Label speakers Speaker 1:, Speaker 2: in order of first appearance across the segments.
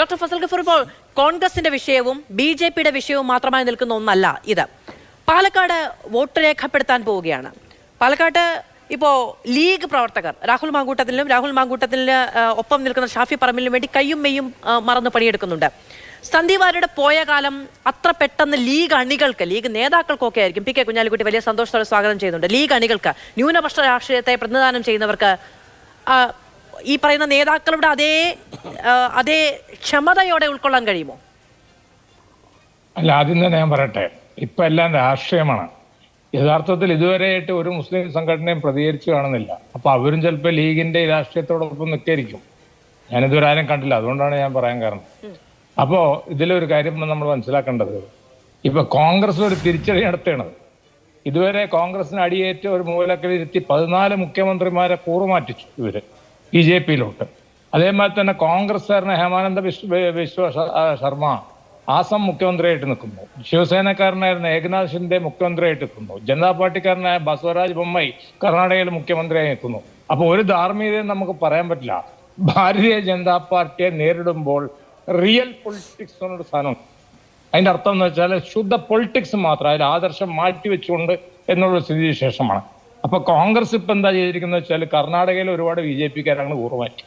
Speaker 1: Doctor Fasal Gafoor ഇപ്പോൾ കോൺഗ്രസിന്റെ വിഷയവും ബി ജെ പിയുടെ വിഷയവും മാത്രമായി നിൽക്കുന്ന ഒന്നല്ല ഇത്. പാലക്കാട് വോട്ട് രേഖപ്പെടുത്താൻ പോവുകയാണ്. പാലക്കാട് ഇപ്പോൾ ലീഗ് പ്രവർത്തകർ രാഹുൽ മാങ്കൂട്ടത്തിലും രാഹുൽ മാങ്കൂട്ടത്തിന് ഒപ്പം നിൽക്കുന്ന ഷാഫി പറമ്പിലിനും വേണ്ടി കയ്യും മെയ്യും മറന്ന് പണിയെടുക്കുന്നുണ്ട്. സന്ദീപ് പോയ കാലം അത്ര പെട്ടെന്ന് ലീഗ് അണികൾക്ക് ലീഗ് നേതാക്കൾക്കൊക്കെ ആയിരിക്കും. പി കെ കുഞ്ഞാലിക്കുട്ടി വലിയ സന്തോഷത്തോടെ സ്വാഗതം ചെയ്യുന്നുണ്ട്. ലീഗ് അണികൾക്ക് ന്യൂനപക്ഷ രാഷ്ട്രീയത്തെ പ്രതിനിധാനം ചെയ്യുന്നവർക്ക് ഈ പറയുന്ന നേതാക്കളുടെ അതേ അതേ ക്ഷമതയോടെ ഉൾക്കൊള്ളാൻ കഴിയുമോ?
Speaker 2: അല്ല ആദ്യം തന്നെ ഞാൻ പറയട്ടെ. ഇപ്പൊ എല്ലാം രാഷ്ട്രീയമാണ് യഥാർത്ഥത്തിൽ ഇതുവരെയായിട്ട് ഒരു മുസ്ലിം സംഘടനയും പ്രതികരിച്ചു കാണുന്നില്ല. അപ്പൊ അവരും ചിലപ്പോൾ ലീഗിന്റെ രാഷ്ട്രീയത്തോടൊപ്പം നിൽക്കായിരിക്കും. ഇതുവരെ ആരും കണ്ടില്ല. അതുകൊണ്ടാണ് ഞാൻ പറയാൻ കാരണം. അപ്പോ ഇതിലൊരു കാര്യം നമ്മൾ മനസ്സിലാക്കേണ്ടത്. ഇപ്പൊ കോൺഗ്രസ് ഒരു തിരിച്ചടി നടത്തുകയാണ് ഇതുവരെ കോൺഗ്രസിന് അടിയേറ്റ ഒരു മൂലക്കിലിരുത്തി പതിനാല് മുഖ്യമന്ത്രിമാരെ കൂറുമാറ്റിച്ചു ഇവർ. ബി ജെ പിയിലോട്ട്. അതേമാതിരി തന്നെ കോൺഗ്രസ്സുകാരനെ ഹേമാനന്ദ വിശ്വ വിശ്വ ശർമ്മ ആസം മുഖ്യമന്ത്രിയായിട്ട് നിൽക്കുന്നു. ശിവസേനക്കാരനായിരുന്ന ഏകനാഥ് ഷിൻഡെ മുഖ്യമന്ത്രിയായിട്ട് നിൽക്കുന്നു. ജനതാ പാർട്ടിക്കാരനായ ബസവരാജ് ബൊമ്മായി കർണാടകയിൽ മുഖ്യമന്ത്രിയായി നിൽക്കുന്നു. അപ്പോൾ ഒരു ധാർമ്മികതയും നമുക്ക് പറയാൻ പറ്റില്ല. ഭാരതീയ ജനതാ പാർട്ടിയെ നേരിടുമ്പോൾ റിയൽ പൊളിറ്റിക്സ് എന്നൊരു സ്ഥാനം അതിന്റെ അർത്ഥം എന്ന് വെച്ചാൽ ശുദ്ധ പൊളിറ്റിക്സ് മാത്രം അതിൽ ആദർശം മാറ്റി വെച്ചുകൊണ്ട് എന്നുള്ള സ്ഥിതിവിശേഷമാണ്. അപ്പൊ കോൺഗ്രസ് ഇപ്പൊ എന്താ ചെയ്തിരിക്കുന്നത് വെച്ചാൽ കർണാടകയിൽ ഒരുപാട് ബി ജെ പിക്കാരാണ് കൂറുമാറ്റി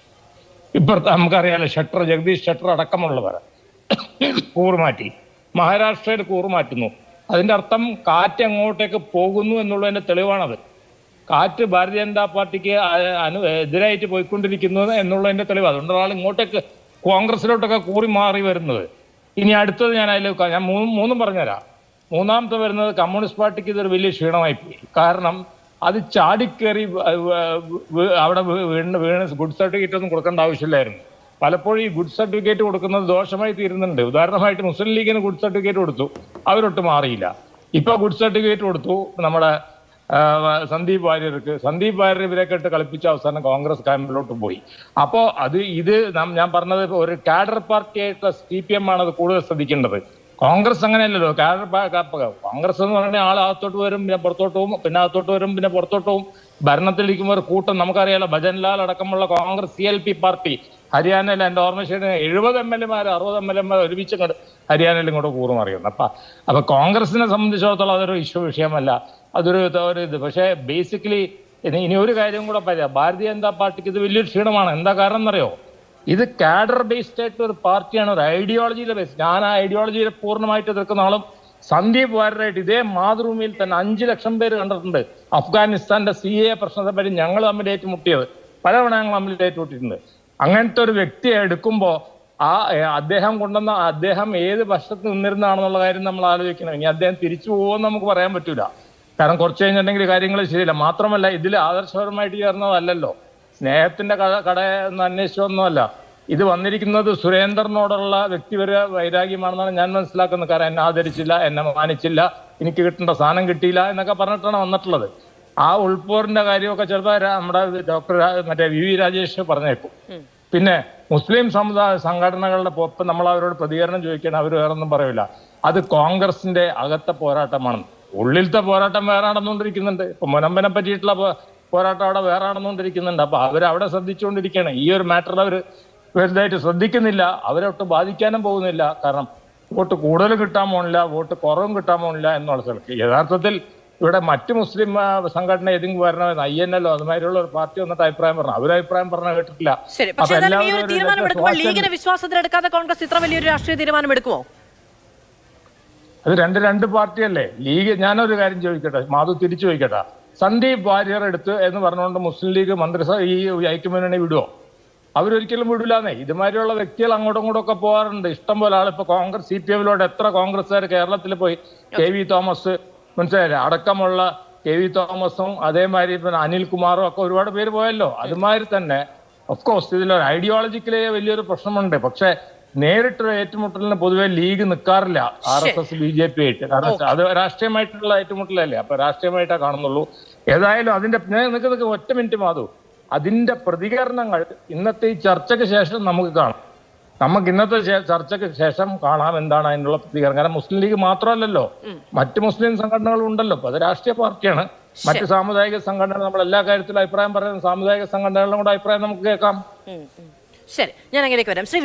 Speaker 2: ഇപ്പുറത്ത് നമുക്കറിയാലോ ഷട്ടർ ജഗദീഷ് ഷട്ടർ അടക്കമുള്ളവർ കൂറുമാറ്റി മഹാരാഷ്ട്രയിൽ കൂറുമാറ്റുന്നു അതിന്റെ അർത്ഥം കാറ്റ് അങ്ങോട്ടേക്ക് പോകുന്നു എന്നുള്ളതിന്റെ തെളിവാണത്. കാറ്റ് ഭാരതീയ ജനതാ പാർട്ടിക്ക് അനു എതിരായിട്ട് പോയിക്കൊണ്ടിരിക്കുന്നു എന്നുള്ളതിന്റെ തെളിവ്. അതുകൊണ്ട് ഒരാൾ ഇങ്ങോട്ടേക്ക് കോൺഗ്രസിലോട്ടൊക്കെ കൂറി മാറി വരുന്നത്. ഇനി അടുത്തത് ഞാൻ അതിൽ ഞാൻ മൂന്നും മൂന്നും പറഞ്ഞുതരാം. മൂന്നാമത്തെ വരുന്നത് കമ്മ്യൂണിസ്റ്റ് പാർട്ടിക്ക് ഇതൊരു വലിയ ക്ഷീണമായി പോയി. കാരണം അത് ചാടിക്കേറി അവിടെ വീണ് വീണ് ഗുഡ് സർട്ടിഫിക്കറ്റ് ഒന്നും കൊടുക്കേണ്ട ആവശ്യമില്ലായിരുന്നു. പലപ്പോഴും ഈ ഗുഡ് സർട്ടിഫിക്കറ്റ് കൊടുക്കുന്നത് ദോഷമായി തീരുന്നുണ്ട്. ഉദാഹരണമായിട്ട് മുസ്ലിം ലീഗിന് ഗുഡ് സർട്ടിഫിക്കറ്റ് കൊടുത്തു. അവരൊട്ട് മാറിയില്ല. ഇപ്പൊ ഗുഡ് സർട്ടിഫിക്കറ്റ് കൊടുത്തു നമ്മുടെ സന്ദീപ് വാര്യർക്ക്. സന്ദീപ് വാര്യർ ഇവരൊക്കെ ഇട്ട് കളിപ്പിച്ച അവസാനം കോൺഗ്രസ് ക്യാമ്പിലോട്ട് പോയി. അപ്പോ അത് ഇത് ഞാൻ പറഞ്ഞത് ഒരു കാഡർ പാർട്ടി ആയിട്ടുള്ള സി പി എം ആണ് അത് കൂടുതൽ ശ്രദ്ധിക്കേണ്ടത്. കോൺഗ്രസ് അങ്ങനെയല്ലല്ലോ. കോൺഗ്രസ് എന്ന് പറഞ്ഞാൽ ആൾ അകത്തോട്ട് വരും പിന്നെ പുറത്തോട്ട് പോകും പിന്നെ അകത്തോട്ട് വരും പിന്നെ പുറത്തോട്ട് പോകും. ഭരണത്തിലിരിക്കുമ്പോൾ ഒരു കൂട്ടം നമുക്കറിയാലോ ഭജൻലാൽ അടക്കമുള്ള Congress C L P party ഹരിയാനയിൽ എന്റെ ഓർമ്മശേരി എഴുപത് എം എൽ എമാർ അറുപത് എം എൽ എമാർ ഒരുമിച്ച് ഹരിയാനയിൽ ഇങ്ങോട്ട് കൂറും അറിയുന്നു അപ്പൊ അപ്പൊ കോൺഗ്രസിനെ സംബന്ധിച്ചിടത്തോളം അതൊരു ഇഷ്യൂ വിഷയമല്ല. അതൊരു ഒരു ഇത്. പക്ഷേ ബേസിക്കലി ഇനി ഒരു കാര്യം കൂടെ പറയാം. ഭാരതീയ ജനതാ പാർട്ടിക്ക് ഇത് വലിയൊരു ക്ഷീണമാണ്. എന്താ കാരണം എന്നറിയോ ഇത് കാഡർ ബേസ്ഡ് ആയിട്ട് ഒരു പാർട്ടിയാണ് ഒരു ഐഡിയോളജിയിലെ ബേസ് ഞാൻ ആ ഐഡിയോളജിയെ പൂർണമായിട്ട് എതിർക്കുന്ന ആളും സന്ദീപ് വാര്യരായിട്ട് ഇതേ മാതൃഭൂമിയിൽ തന്നെ അഞ്ചു ലക്ഷം പേര് കണ്ടിട്ടുണ്ട്. അഫ്ഗാനിസ്ഥാന്റെ സി എ പ്രശ്നത്തെ പറ്റി ഞങ്ങൾ തമ്മിൽ ഏറ്റുമുട്ടിയത്. പലതവണ ഞങ്ങൾ തമ്മിൽ ഏറ്റുമുട്ടിയിട്ടുണ്ട്. അങ്ങനത്തെ ഒരു വ്യക്തിയെ എടുക്കുമ്പോൾ ആ അദ്ദേഹം കൊണ്ടുവന്ന അദ്ദേഹം ഏത് വശത്ത് നിന്നിരുന്നാണെന്നുള്ള കാര്യം നമ്മൾ ആലോചിക്കണം. ഇനി അദ്ദേഹം തിരിച്ചു പോകുമെന്ന് നമുക്ക് പറയാൻ പറ്റൂല. കാരണം കുറച്ച് കഴിഞ്ഞിട്ടുണ്ടെങ്കിൽ കാര്യങ്ങൾ ശരിയല്ല. മാത്രമല്ല ഇതിൽ ആദർശപരമായിട്ട് ചേർന്നതല്ലല്ലോ. സ്നേഹത്തിന്റെ കട കട എന്ന് അന്വേഷിച്ചൊന്നുമല്ല. ഇത് വന്നിരിക്കുന്നത് സുരേന്ദ്രനോടുള്ള വ്യക്തിപര വൈരാഗ്യമാണെന്നാണ് ഞാൻ മനസ്സിലാക്കുന്നത്. കാരണം എന്നെ ആദരിച്ചില്ല എന്നെ മാനിച്ചില്ല എനിക്ക് കിട്ടേണ്ട സാധനം കിട്ടിയില്ല എന്നൊക്കെ പറഞ്ഞിട്ടാണ് വന്നിട്ടുള്ളത്. ആ ഉൾപോറിന്റെ കാര്യമൊക്കെ ചിലപ്പോൾ നമ്മുടെ ഡോക്ടർ മറ്റേ വി വി രാജേഷ് പറഞ്ഞേക്കും. പിന്നെ മുസ്ലിം സമുദായ സംഘടനകളുടെ ഒപ്പം നമ്മൾ അവരോട് പ്രതികരണം ചോദിക്കണം അവർ വേറൊന്നും പറയില്ല. അത് കോൺഗ്രസിന്റെ അകത്തെ പോരാട്ടമാണ്. ഉള്ളിലത്തെ പോരാട്ടം വേറെ നടന്നുകൊണ്ടിരിക്കുന്നുണ്ട്. ഇപ്പൊ മുനമ്പനെ പറ്റിയിട്ടുള്ള പോരാട്ടം അവിടെ വേറെ നടന്നുകൊണ്ടിരിക്കുന്നുണ്ട് അപ്പൊ അവരവിടെ ശ്രദ്ധിച്ചുകൊണ്ടിരിക്കുകയാണ് ഈ ഒരു മാറ്ററിൽ അവർ വലുതായിട്ട് ശ്രദ്ധിക്കുന്നില്ല. അവരൊട്ട് ബാധിക്കാനും പോകുന്നില്ല. കാരണം വോട്ട് കൂടുതൽ കിട്ടാൻ പോണില്ല വോട്ട് കുറവും കിട്ടാൻ പോണില്ല എന്നുള്ള സ്ഥലത്ത്. യഥാർത്ഥത്തിൽ ഇവിടെ മറ്റു മുസ്ലിം സംഘടന ഏതെങ്കിലും വരണമെന്ന് ഐ എൻ എല്ലോ അതുമാതിരിയുള്ള ഒരു പാർട്ടി വന്നിട്ട് അഭിപ്രായം പറഞ്ഞു. അവർ അഭിപ്രായം പറഞ്ഞ കേട്ടിട്ടില്ല. അപ്പൊ എല്ലാവരും
Speaker 1: വിശ്വാസത്തിലെടുക്കാതെ കോൺഗ്രസ് ഇത്ര വലിയൊരു രാഷ്ട്രീയ തീരുമാനം എടുക്കുമോ
Speaker 2: അത് രണ്ട് രണ്ട് പാർട്ടിയല്ലേ? ലീഗ് ഞാനൊരു കാര്യം ചോദിക്കട്ടെ. മാധു തിരിച്ചു ചോദിക്കട്ടെ. സന്ദീപ് വാര്യർ എടുത്ത് എന്ന് പറഞ്ഞുകൊണ്ട് മുസ്ലിം ലീഗ് മന്ത്രിസഭ ഈ ഐക്യമുന്നണി വിടുവോ? അവരൊരിക്കലും വിടില്ലാന്നേ ഇതുമാതിരിയുള്ള വ്യക്തികൾ അങ്ങോട്ടും ഇങ്ങോട്ടും ഒക്കെ പോകാറുണ്ട്. ഇഷ്ടം പോലെ ആൾ ഇപ്പൊ കോൺഗ്രസ് സി പി എമ്മിലോട്ട് എത്ര കോൺഗ്രസ്സുകാർ കേരളത്തിൽ പോയി? കെ വി തോമസ് മനസ്സിലായില്ലേ? അടക്കമുള്ള കെ വി തോമസും അതേമാതിരി പിന്നെ അനിൽകുമാറും ഒക്കെ ഒരുപാട് പേര് പോയല്ലോ. അതുമാതിരി തന്നെ ഓഫ് കോഴ്സ് ഇതിലൊരു ഐഡിയോളജിക്കലേ വലിയൊരു പ്രശ്നമുണ്ട്. പക്ഷെ നേരിട്ടൊരു ഏറ്റുമുട്ടലിന് പൊതുവെ league നിൽക്കാറില്ല R S S B J P ആയിട്ട് കാരണം അത് രാഷ്ട്രീയമായിട്ടുള്ള ഏറ്റുമുട്ടലല്ലേ? അപ്പൊ രാഷ്ട്രീയമായിട്ടേ കാണുന്നുള്ളൂ. ഏതായാലും അതിന്റെ നിങ്ങൾക്ക് നിനക്ക് ഒറ്റ മിനിറ്റ് മാധു. അതിന്റെ പ്രതികരണങ്ങൾ ഇന്നത്തെ ഈ ചർച്ചയ്ക്ക് ശേഷം നമുക്ക് കാണാം. നമുക്ക് ഇന്നത്തെ ചർച്ചയ്ക്ക് ശേഷം കാണാം എന്താണ് അതിനുള്ള പ്രതികരണം. കാരണം മുസ്ലിം ലീഗ് മാത്രമല്ലല്ലോ. മറ്റ് മുസ്ലിം സംഘടനകളും ഉണ്ടല്ലോ. അപ്പൊ അത് രാഷ്ട്രീയ പാർട്ടിയാണ്. മറ്റ് സാമുദായിക സംഘടനകൾ നമ്മൾ എല്ലാ കാര്യത്തിലും അഭിപ്രായം പറയുന്ന സാമുദായിക സംഘടനകളുടെ കൂടെ അഭിപ്രായം നമുക്ക് കേൾക്കാം.
Speaker 1: ശരി. ഞാൻ അങ്ങനെയൊക്കെ വരാം.